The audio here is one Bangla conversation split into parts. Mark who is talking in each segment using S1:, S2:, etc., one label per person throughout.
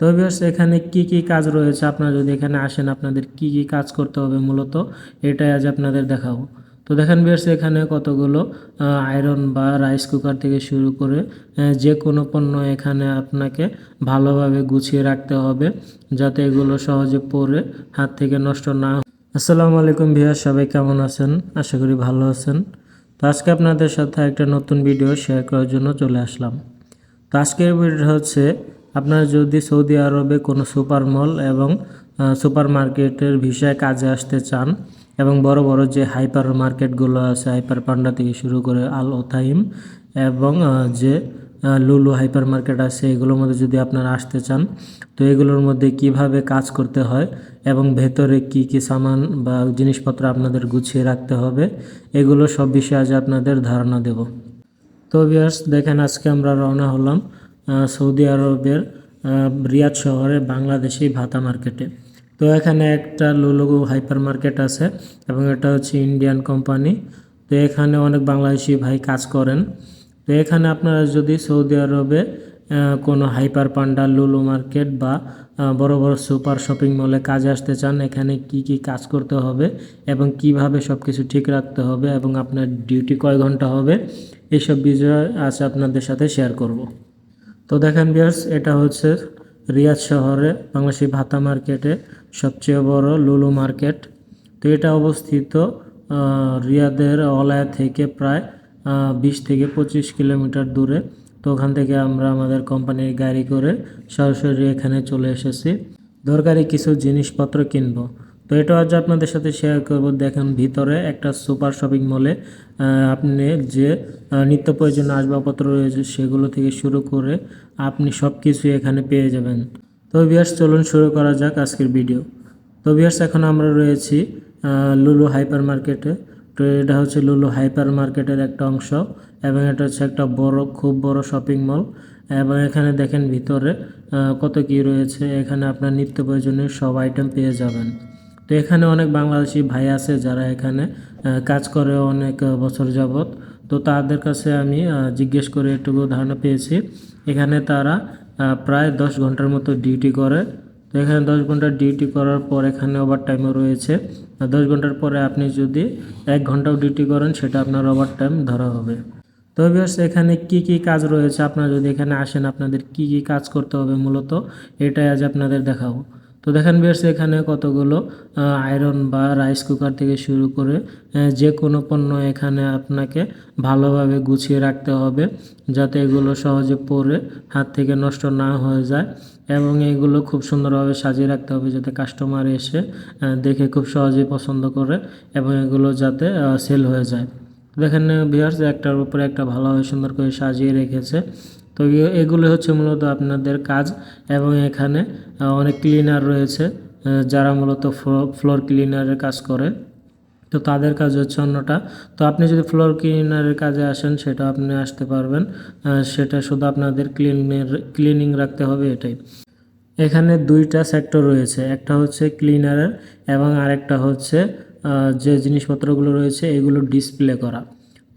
S1: তো ভিউয়ার্স, এখানে কি কি কাজ রয়েছে? আপনারা যদি এখানে আসেন, আপনাদের কি কি কাজ করতে হবে মূলত? এটাই আজ আপনাদের দেখাবো। তো দেখেন ভিউয়ার্স, এখানে কতগুলো আয়রন বা রাইস কুকার থেকে শুরু করে যে কোনো পণ্য এখানে আপনাকে ভালোভাবে গুছিয়ে রাখতে হবে যাতে এগুলো সহজে পড়ে হাত থেকে নষ্ট না। আসসালামু আলাইকুম ভিউয়ার সবাই কেমন আছেন? আশা করি ভালো আছেন। তো আজকে আপনাদের সাথে একটা নতুন ভিডিও শেয়ার করার জন্য চলে আসলাম। তো আজকের ভিডিও হচ্ছে আপনারা যদি সৌদি আরবে কোনো সুপার মল এবং সুপার মার্কেটের ভিসায় কাজে আসতে চান এবং বড় বড় যে হাইপার মার্কেটগুলো আছে, হাইপার পান্ডা থেকে শুরু করে আল ওথাইম এবং যে লুলু হাইপার মার্কেট আছে, এগুলোর মধ্যে যদি আপনারা আসতে চান, তো এগুলোর মধ্যে কীভাবে কাজ করতে হয় এবং ভেতরে কি কি সামান বা জিনিসপত্র আপনাদের গুছিয়ে রাখতে হবে, এগুলো সব বিষয়ে আজ আপনাদের ধারণা দেব। তো ভিউয়ার্স দেখেন আজকে আমরা রওনা হলাম সৌদি আরবের রিয়াদ শহরে বাংলাদেশি ভাতা মার্কেটে। তো এখানে একটা লুলু হাইপার মার্কেট আছে এবং এটা হচ্ছে ইন্ডিয়ান কোম্পানি। তো এখানে অনেক বাংলাদেশি ভাই কাজ করেন। তো এখানে আপনারা যদি সৌদি আরবে কোনো হাইপার পান্ডা, লুলু মার্কেট বা বড় বড় সুপার শপিং মলে কাজে আসতে চান, এখানে কি কি কাজ করতে হবে এবং কীভাবে সব কিছু ঠিক রাখতে হবে এবং আপনার ডিউটি কয় ঘণ্টা হবে এইসব বিষয় আজ আপনাদের সাথে শেয়ার করব। তো দেখেন বিয়ার্স এটা হচ্ছে রিয়াদ শহরে বাংলাদেশি ভাতা মার্কেটে সবচেয়ে বড় লুলু মার্কেট তো এটা অবস্থিত রিয়াদের অলায়া থেকে প্রায় বিশ থেকে পঁচিশ কিলোমিটার দূরে। তো ওখান থেকে আমরা আমাদের কোম্পানির গাড়ি করে সরাসরি এখানে চলে এসেছি। দরকারি কিছু জিনিসপত্র কিনবো। তো এটা আজ আপনাদের সাথে শেয়ার করব। দেখেন ভিতরে একটা সুপার শপিং মলে আপনি যে নিত্য প্রয়োজনীয় আসবাবপত্র রয়েছে সেগুলো থেকে শুরু করে আপনি সব কিছু এখানে পেয়ে যাবেন। তো বিয়ার্স চলুন শুরু করা যাক আজকের ভিডিও তো বিয়ার্স এখন আমরা রয়েছি লুলু হাইপার মার্কেটে তো এটা হচ্ছে লুলু হাইপার মার্কেটের একটা অংশ এবং এটা হচ্ছে একটা বড়, খুব বড় শপিং মল এবং এখানে দেখেন ভিতরে কত কি রয়েছে। এখানে আপনার নিত্য প্রয়োজনীয় সব আইটেম পেয়ে যাবেন। তো এখানে অনেক বাংলাদেশি ভাই আছে যারা এখানে কাজ করে অনেক বছর যাবত তো তাদের কাছে আমি জিজ্ঞেস করে একটু ধারণা পেয়েছি। এখানে তারা প্রায় দশ ঘণ্টার মতো ডিউটি করে। তো এখানে দশ ঘণ্টা ডিউটি করার পর এখানে ওভার টাইমও রয়েছে। দশ ঘণ্টার পরে আপনি যদি এক ঘন্টাও ডিউটি করেন, সেটা আপনার ওভার টাইম ধরা হবে। তো ভিউয়ার্স এখানে কি কি কাজ রয়েছে? আপনারা যদি এখানে আসেন, আপনাদের কি কি কাজ করতে হবে মূলত? এটাই আজ আপনাদের দেখাবো। তো দেখেন ভিউয়ার্স, এখানে কতগুলো আয়রন বা রাইস কুকার থেকে শুরু করে যে কোনো পণ্য এখানে আপনাকে ভালোভাবে গুছিয়ে রাখতে হবে যাতে এগুলো সহজে পরে হাত থেকে নষ্ট না হয়ে যায় এবং এগুলো খুব সুন্দরভাবে সাজিয়ে রাখতে হবে যাতে কাস্টমার এসে দেখে খুব সহজেই পছন্দ করে এবং এগুলো যাতে সেল হয়ে যায়। দেখেন বিয়ার্স একটার উপরে একটা ভালোভাবে সুন্দর করে সাজিয়ে রেখেছে। তো এগুলো হচ্ছে মূলত আপনাদের কাজ এবং এখানে অনেক ক্লিনার রয়েছে যারা মূলত ফ্লোর ক্লিনারের কাজ করে। তো তাদের কাজ হচ্ছে অন্যটা। তো আপনি যদি ফ্লোর ক্লিনারের কাজে আসেন, সেটা আপনি আসতে পারবেন। সেটা শুধু আপনাদের ক্লিনের ক্লিনিং রাখতে হবে এটাই। এখানে দুইটা সেক্টর রয়েছে, একটা হচ্ছে ক্লিনারের এবং আরেকটা হচ্ছে যে জিনিসপত্রগুলো রয়েছে, এগুলো ডিসপ্লে করা।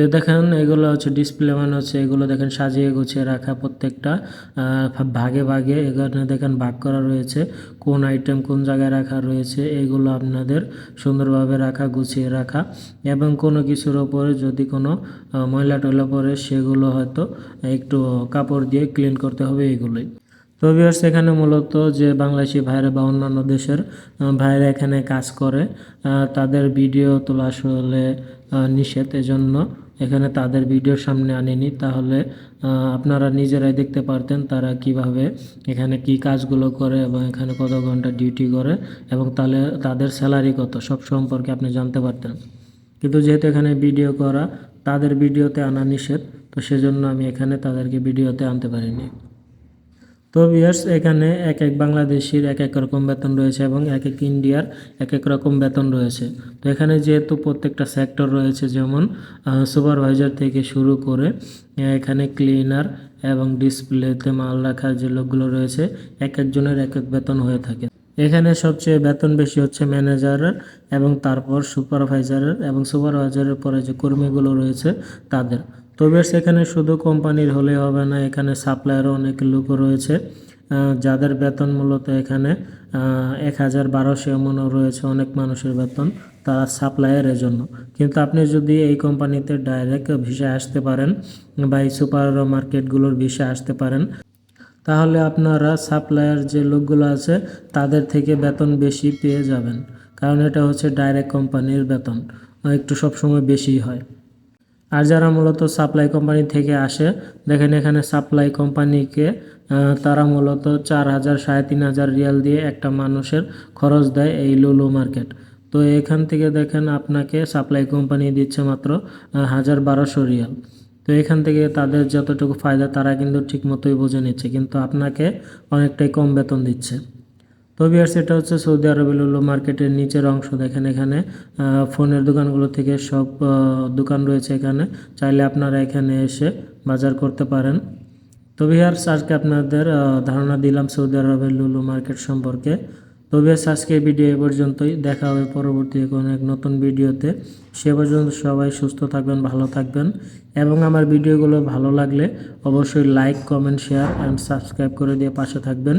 S1: তো দেখেন, এগুলো হচ্ছে ডিসপ্লে মানে হচ্ছে এগুলো দেখেন সাজিয়ে গুছিয়ে রাখা প্রত্যেকটা ভাগে ভাগে। এখানে দেখেন ভাগ করা রয়েছে, কোন আইটেম কোন জায়গায় রাখা রয়েছে, এগুলো আপনাদের সুন্দরভাবে রাখা, গুছিয়ে রাখা। এবং কোনো কিছুর ওপরে যদি কোনো ময়লা টয়লা পরে সেগুলো হয়তো একটু কাপড় দিয়ে ক্লিন করতে হবে এগুলোই। তো ভিউয়ার্স এখানে মূলত যে বাংলাদেশি ভাইরা বা অন্যান্য দেশের ভাইরা এখানে কাজ করে তাদের ভিডিও তোলা আসলে নিষেধ। এজন্য এখানে তাদের ভিডিওর সামনে আনিনি। তাহলে আপনারা নিজেরাই দেখতে পারতেন তারা কীভাবে এখানে কি কাজগুলো করে এবং এখানে কত ঘণ্টা ডিউটি করে এবং তাহলে তাদের স্যালারি কত, সব সম্পর্কে আপনি জানতে পারতেন। কিন্তু যেহেতু এখানে ভিডিও করা, তাদের ভিডিওতে আনা নিষেধ, তো সেজন্য আমি এখানে তাদেরকে ভিডিওতে আনতে পারিনি। তো ভিউয়ার্স এখানে এক এক বাংলাদেশির এক এক রকম বেতন রয়েছে এবং এক এক ইন্ডিয়ার এক এক রকম বেতন রয়েছে। তো এখানে যেহেতু প্রত্যেকটা সেক্টর রয়েছে, যেমন সুপারভাইজার থেকে শুরু করে এখানে ক্লিনার এবং ডিসপ্লেতে মাল রাখার যে লোকগুলো রয়েছে এক একজনের এক এক বেতন হয়ে থাকে। এখানে সবচেয়ে বেতন বেশি হচ্ছে ম্যানেজারের এবং তারপর সুপারভাইজারের এবং সুপারভাইজারের পরে যে কর্মীগুলো রয়েছে, তাদের। তো বেশ এখানে শুধু কোম্পানির হলে হবে না, এখানে সাপ্লায়ারও অনেক লোকও রয়েছে। যাদের বেতন মূলত এখানে এক হাজার বারোশো এমনও রয়েছে অনেক মানুষের বেতন তারা সাপ্লায়ারের জন্য কিন্তু আপনি যদি এই কোম্পানিতে ডাইরেক্ট ভিসায় আসতে পারেন বা এই সুপার মার্কেটগুলোর ভিসায় আসতে পারেন, তাহলে আপনারা সাপ্লায়ার যে লোকগুলো আছে তাদের থেকে বেতন বেশি পেয়ে যাবেন। কারণ এটা হচ্ছে ডাইরেক্ট কোম্পানির বেতন, একটু সবসময় বেশি হয়। আর যারা মূলত সাপ্লাই কোম্পানি থেকে আসে, দেখেন এখানে সাপ্লাই কোম্পানিকে তারা মূলত চার হাজার, সাড়ে তিন হাজার রিয়াল দিয়ে একটা মানুষের খরচ দেয় এই লুলু মার্কেট। তো এখান থেকে দেখেন আপনাকে সাপ্লাই কোম্পানি দিচ্ছে মাত্র হাজার বারোশো রিয়াল। তো এখান থেকে তাদের যতটুকু ফায়দা, তারা কিন্তু ঠিক মতোই বুঝে নিচ্ছে। কিন্তু আপনাকে অনেকটাই কম বেতন দিচ্ছে। তো বিয়ার্স এটা হচ্ছে সৌদি আরবের লুলু মার্কেটের নিচের অংশ। দেখেন এখানে ফোনের দোকানগুলো থেকে সব দোকান রয়েছে এখানে। চাইলে আপনারা এখানে এসে বাজার করতে পারেন। তো বিয়ার্স আজকে আপনাদের ধারণা দিলাম সৌদি আরবের লুলু মার্কেট সম্পর্কে। তো বিয়ার্স আজকে ভিডিও এ পর্যন্তই। দেখা হবে পরবর্তী কোনো এক নতুন ভিডিওতে। সে পর্যন্ত সবাই সুস্থ থাকবেন, ভালো থাকবেন। এবং আমার ভিডিওগুলো ভালো লাগলে অবশ্যই like, comment, share and subscribe করে দিয়ে পাশে থাকবেন।